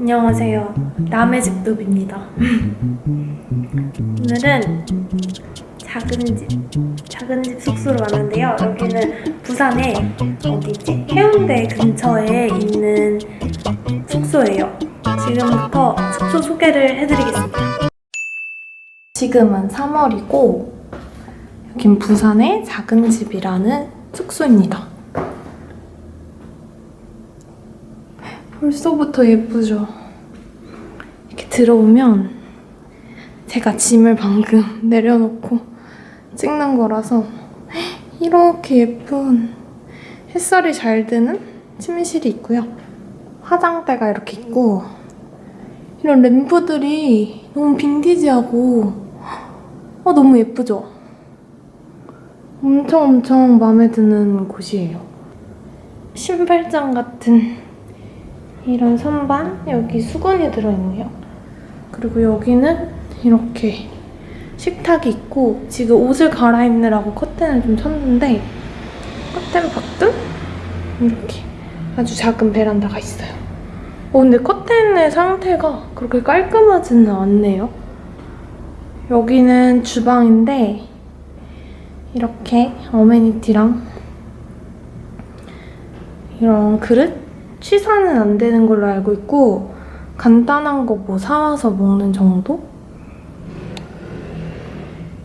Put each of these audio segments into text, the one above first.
안녕하세요. 남의 집 눕입니다. 오늘은 작은 집, 작은 집 숙소로 왔는데요. 여기는 부산에 어디지? 해운대 근처에 있는 숙소예요. 지금부터 숙소 소개를 해드리겠습니다. 지금은 3월이고 여긴 부산의 작은 집이라는 숙소입니다. 벌써부터 예쁘죠? 이렇게 들어오면 제가 짐을 방금 내려놓고 찍는 거라서 이렇게 예쁜 햇살이 잘 드는 침실이 있고요. 화장대가 이렇게 있고 이런 램프들이 너무 빈티지하고 어, 너무 예쁘죠? 엄청 엄청 마음에 드는 곳이에요. 신발장 같은 이런 선반 여기 수건이 들어있네요. 그리고 여기는 이렇게 식탁이 있고 지금 옷을 갈아입느라고 커튼을 좀 쳤는데 커튼 밖은 이렇게 아주 작은 베란다가 있어요. 어, 근데 커튼의 상태가 그렇게 깔끔하지는 않네요. 여기는 주방인데 이렇게 어메니티랑 이런 그릇 취사는 안 되는 걸로 알고 있고 간단한 거 뭐 사와서 먹는 정도?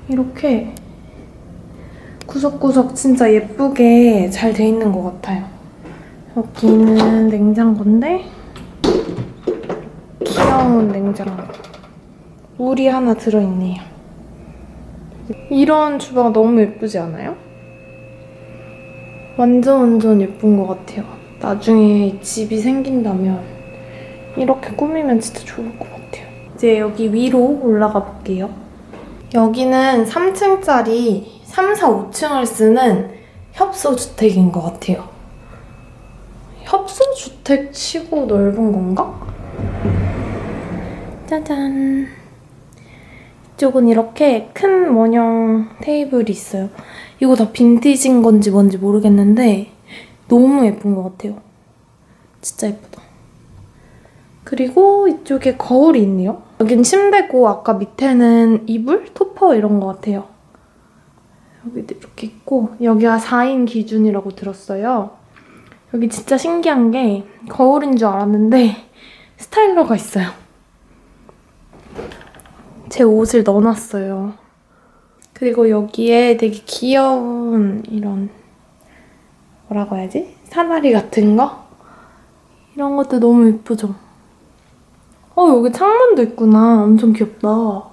이렇게 구석구석 진짜 예쁘게 잘 돼 있는 것 같아요. 여기는 냉장고인데 귀여운 냉장고. 물이 하나 들어있네요. 이런 주방 너무 예쁘지 않아요? 완전 완전 예쁜 것 같아요. 나중에 집이 생긴다면 이렇게 꾸미면 진짜 좋을 것 같아요. 이제 여기 위로 올라가 볼게요. 여기는 3층짜리 3, 4, 5층을 쓰는 협소주택인 것 같아요. 협소주택 치고 넓은 건가? 짜잔. 이쪽은 이렇게 큰 원형 테이블이 있어요. 이거 다 빈티지인 건지 뭔지 모르겠는데 너무 예쁜 것 같아요. 진짜 예쁘다. 그리고 이쪽에 거울이 있네요. 여긴 침대고 아까 밑에는 이불, 토퍼 이런 것 같아요. 여기도 이렇게 있고 여기가 4인 기준이라고 들었어요. 여기 진짜 신기한 게 거울인 줄 알았는데 스타일러가 있어요. 제 옷을 넣어놨어요. 그리고 여기에 되게 귀여운 이런 뭐라고 해야지? 사다리 같은 거? 이런 것도 너무 예쁘죠? 어, 여기 창문도 있구나. 엄청 귀엽다.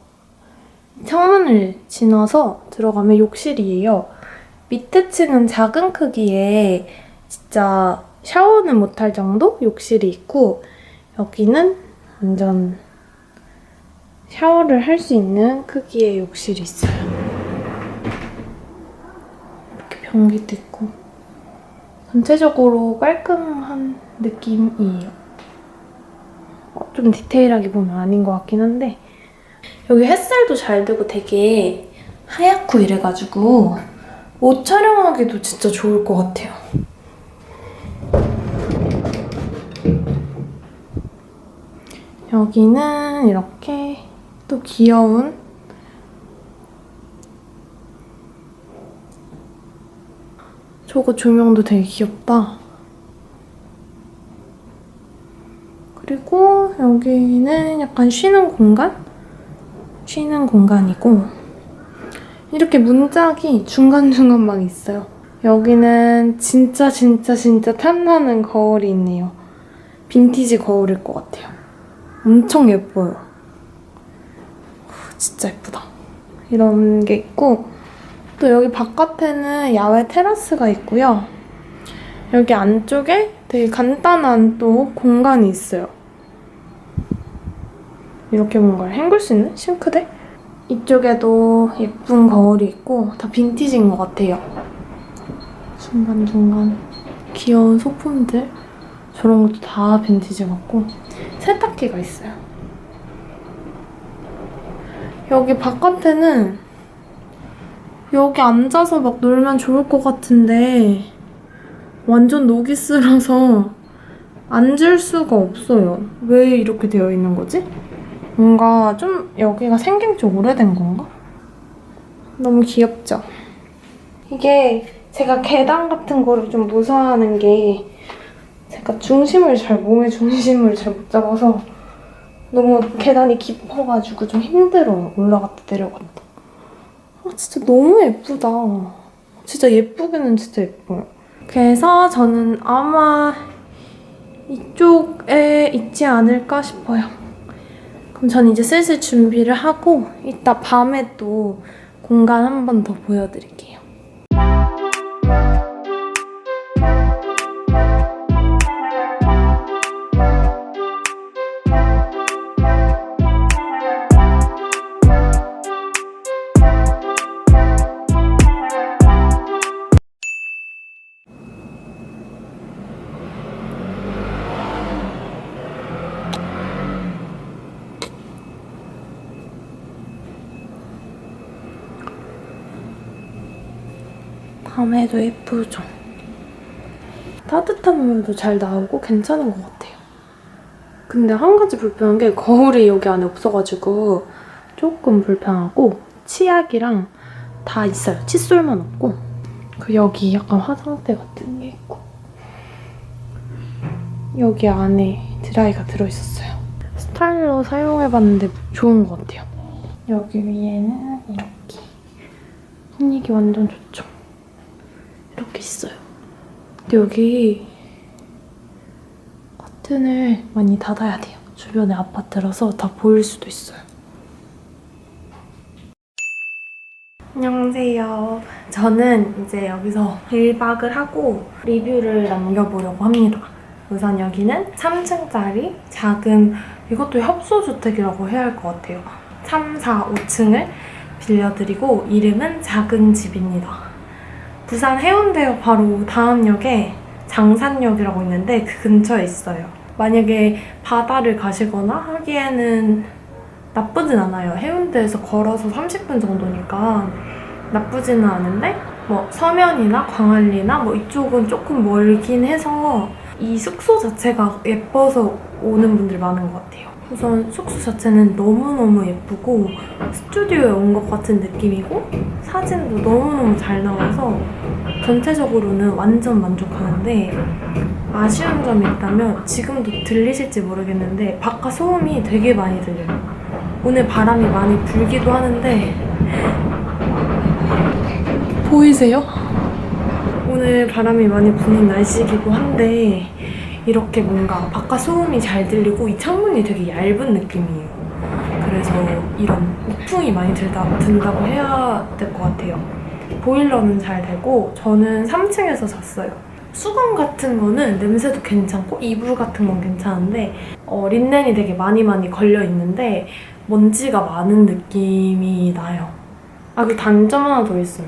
창문을 지나서 들어가면 욕실이에요. 밑에 층은 작은 크기에 진짜 샤워는 못할 정도 욕실이 있고 여기는 완전 샤워를 할 수 있는 크기의 욕실이 있어요. 이렇게 변기도 있고 전체적으로 깔끔한 느낌이에요. 어, 좀 디테일하게 보면 아닌 것 같긴 한데 여기 햇살도 잘 들고 되게 하얗고 이래가지고 옷 촬영하기도 진짜 좋을 것 같아요. 여기는 이렇게 또 귀여운 저거 조명도 되게 귀엽다. 그리고 여기는 약간 쉬는 공간? 쉬는 공간이고 이렇게 문짝이 중간중간 막 있어요. 여기는 진짜 진짜 진짜 탐나는 거울이 있네요. 빈티지 거울일 것 같아요. 엄청 예뻐요. 진짜 예쁘다. 이런 게 있고 또 여기 바깥에는 야외 테라스가 있고요. 여기 안쪽에 되게 간단한 또 공간이 있어요. 이렇게 뭔가를 헹굴 수 있는 싱크대? 이쪽에도 예쁜 거울이 있고 다 빈티지인 것 같아요. 중간중간 귀여운 소품들 저런 것도 다 빈티지 같고 세탁기가 있어요. 여기 바깥에는 여기 앉아서 막 놀면 좋을 것 같은데 완전 슬어서 앉을 수가 없어요. 왜 이렇게 되어 있는 거지? 뭔가 좀 여기가 생긴 지 오래된 건가? 너무 귀엽죠? 이게 제가 계단 같은 거를 좀 무서워하는 게 제가 중심을 잘, 몸의 중심을 잘 못 잡아서 너무 계단이 깊어가지고 좀 힘들어요. 올라갔다 내려갔다. 아, 진짜 너무 예쁘다. 진짜 예쁘기는 진짜 예뻐요. 그래서 저는 아마 이쪽에 있지 않을까 싶어요. 그럼 전 이제 슬슬 준비를 하고 이따 밤에 또 공간 한 번 더 보여드릴게요. 밤에도 예쁘죠? 따뜻한 물도 잘 나오고 괜찮은 것 같아요. 근데 한 가지 불편한 게 거울이 여기 안에 없어가지고 조금 불편하고 치약이랑 다 있어요. 칫솔만 없고 그 여기 약간 화장대 같은 게 있고 여기 안에 드라이가 들어있었어요. 스타일러 사용해봤는데 좋은 것 같아요. 여기 위에는 이렇게 분위기 완전 좋죠. 있어요. 근데 여기 커튼을 많이 닫아야 돼요. 주변에 아파트라서 다 보일 수도 있어요. 안녕하세요. 저는 이제 여기서 1박을 하고 리뷰를 남겨보려고 합니다. 우선 여기는 3층짜리 작은 이것도 협소주택이라고 해야 할 것 같아요. 3, 4, 5층을 빌려드리고 이름은 작은 집입니다. 부산 해운대역 바로 다음 역에 장산역이라고 있는데 그 근처에 있어요. 만약에 바다를 가시거나 하기에는 나쁘진 않아요. 해운대에서 걸어서 30분 정도니까 나쁘지는 않은데 뭐 서면이나 광안리나 뭐 이쪽은 조금 멀긴 해서 이 숙소 자체가 예뻐서 오는 분들 많은 것 같아요. 우선 숙소 자체는 너무너무 예쁘고 스튜디오에 온 것 같은 느낌이고 사진도 너무너무 잘 나와서 전체적으로는 완전 만족하는데 아쉬운 점이 있다면 지금도 들리실지 모르겠는데 바깥 소음이 되게 많이 들려요. 오늘 바람이 많이 불기도 하는데 보이세요? 오늘 바람이 많이 부는 날씨이기도 한데 이렇게 뭔가 바깥 소음이 잘 들리고 이 창문이 되게 얇은 느낌이에요. 그래서 이런 우풍이 많이 들다, 든다고 해야 될 것 같아요. 보일러는 잘 되고 저는 3층에서 잤어요. 수건 같은 거는 냄새도 괜찮고 이불 같은 건 괜찮은데 어, 린넨이 되게 많이 많이 걸려 있는데 먼지가 많은 느낌이 나요. 아, 그 단점 하나 더 있어요.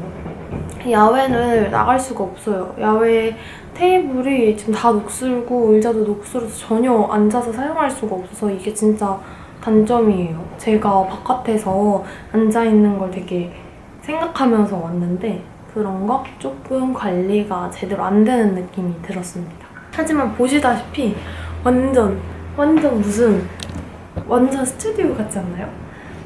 야외를 나갈 수가 없어요. 야외 테이블이 지금 다 녹슬고 의자도 녹슬어서 전혀 앉아서 사용할 수가 없어서 이게 진짜 단점이에요. 제가 바깥에서 앉아 있는 걸 되게 생각하면서 왔는데 그런 거 조금 관리가 제대로 안 되는 느낌이 들었습니다. 하지만 보시다시피 완전 완전 무슨 완전 스튜디오 같지 않나요?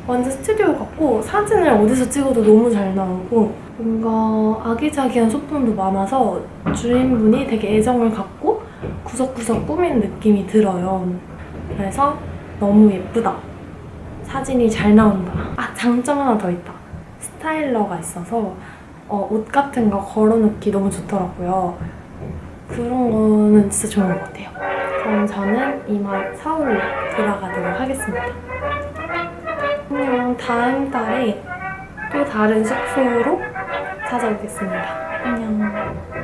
완전 스튜디오 같고 사진을 어디서 찍어도 너무 잘 나오고 뭔가 아기자기한 소품도 많아서 주인분이 되게 애정을 갖고 구석구석 꾸민 느낌이 들어요. 그래서 너무 예쁘다. 사진이 잘 나온다. 아, 장점 하나 더 있다. 스타일러가 있어서 어, 옷 같은 거 걸어놓기 너무 좋더라고요. 그런 거는 진짜 좋은 것 같아요. 그럼 저는 이만 서울로 돌아가도록 하겠습니다. 안녕. 다음 달에 또 다른 숙소로 찾아오겠습니다. 안녕.